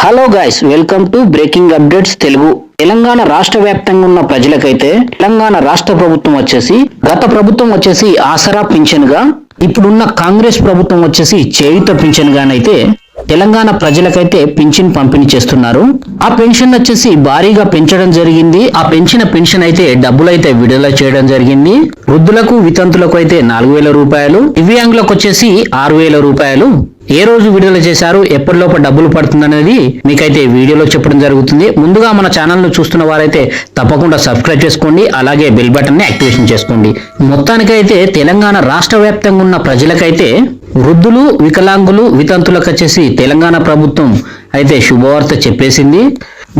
Hello guys welcome to breaking updates Telugu Telangana రాష్ట్ర వ్యాప్తంగా ఉన్న ప్రజలకైతే తెలంగాణ రాష్ట్ర ప్రభుత్వం వచ్చేసి గత ప్రభుత్వం వచ్చేసి ఆసరా పింఛన్గా ఇప్పుడున్న కాంగ్రెస్ ప్రభుత్వం వచ్చేసి చేయుత పింఛన్ గానైతే తెలంగాణ ప్రజలకైతే పింఛన్ పంపిణీ చేస్తున్నారు. ఆ పెన్షన్ వచ్చేసి భారీగా పెంచడం జరిగింది. ఆ పెంచిన పెన్షన్ అయితే డబ్బులు అయితే విడుదల చేయడం జరిగింది. వృద్ధులకు వితంతులకు అయితే నాలుగు వేల రూపాయలు దివ్యాంగులకు వచ్చేసి ఆరు వేల రూపాయలు ఏ రోజు విడుదల చేశారు ఎప్పటిలోపు డబ్బులు పడుతుందనేది మీకైతే వీడియోలో చెప్పడం జరుగుతుంది. ముందుగా మన ఛానల్ను చూస్తున్న వారైతే తప్పకుండా సబ్స్క్రైబ్ చేసుకోండి అలాగే బెల్ బటన్ని యాక్టివేషన్ చేసుకోండి. మొత్తానికైతే తెలంగాణ రాష్ట్ర వ్యాప్తంగా ఉన్న ప్రజలకైతే వృద్ధులు వికలాంగులు వితంతులకు వచ్చేసి తెలంగాణ ప్రభుత్వం అయితే శుభవార్త చెప్పేసింది.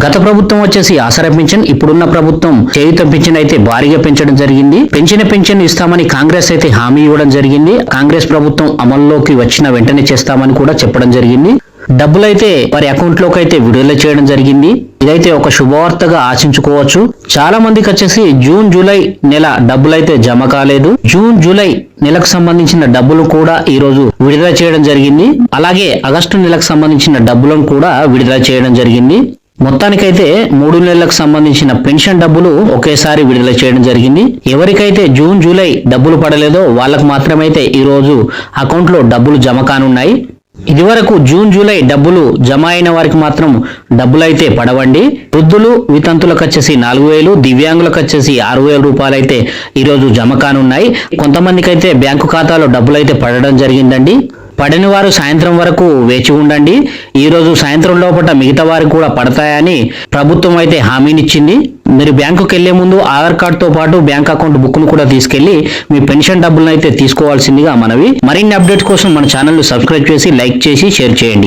గత ప్రభుత్వం వచ్చేసి ఆసరా పెన్షన్ ఇప్పుడున్న ప్రభుత్వం చేయుత పెన్షన్ అయితే భారీగా పెంచడం జరిగింది. పెంచిన పెన్షన్ ఇస్తామని కాంగ్రెస్ అయితే హామీ ఇవ్వడం జరిగింది. కాంగ్రెస్ ప్రభుత్వం అమల్లోకి వచ్చిన వెంటనే చేస్తామని కూడా చెప్పడం జరిగింది. డబ్బులైతే వారి అకౌంట్లోకి అయితే విడుదల చేయడం జరిగింది. ఇదైతే ఒక శుభవార్తగా ఆశించుకోవచ్చు. చాలా మందికి వచ్చేసి జూన్ జూలై నెల డబ్బులైతే జమ కాలేదు. జూన్ జూలై నెలకు సంబంధించిన డబ్బులు కూడా ఈ రోజు విడుదల చేయడం జరిగింది. అలాగే ఆగస్టు నెలకు సంబంధించిన డబ్బులను కూడా విడుదల చేయడం జరిగింది. మొత్తానికైతే మూడు నెలలకు సంబంధించిన పెన్షన్ డబ్బులు ఒకేసారి విడుదల చేయడం జరిగింది. ఎవరికైతే జూన్ జూలై డబ్బులు పడలేదో వాళ్ళకు మాత్రమైతే ఈరోజు అకౌంట్లో డబ్బులు జమ కానున్నాయి. ఇదివరకు జూన్ జూలై డబ్బులు జమ అయిన వారికి మాత్రం డబ్బులు అయితే పడవండి. వృద్ధులు వితంతులకు వచ్చేసి నాలుగు వేలు దివ్యాంగులకు వచ్చేసి ఆరు వేల రూపాయలు అయితే ఈరోజు జమ కానున్నాయి. కొంతమందికి అయితే బ్యాంకు ఖాతాలో డబ్బులు అయితే పడడం జరిగిందండి. పడని వారు సాయంత్రం వరకు వేచి ఉండండి. ఈ రోజు సాయంత్రం లోపల మిగతా వారికి కూడా పడతాయని ప్రభుత్వం అయితే హామీనిచ్చింది. మీరు బ్యాంకుకి వెళ్ళే ముందు ఆధార్ కార్డుతో పాటు బ్యాంక్ అకౌంట్ బుక్ను కూడా తీసుకెళ్ళి మీ పెన్షన్ డబ్బులను అయితే తీసుకోవాల్సిందిగా మనవి. మరిన్ని అప్డేట్స్ కోసం మన ఛానల్ సబ్స్క్రైబ్ చేసి లైక్ చేసి షేర్ చేయండి.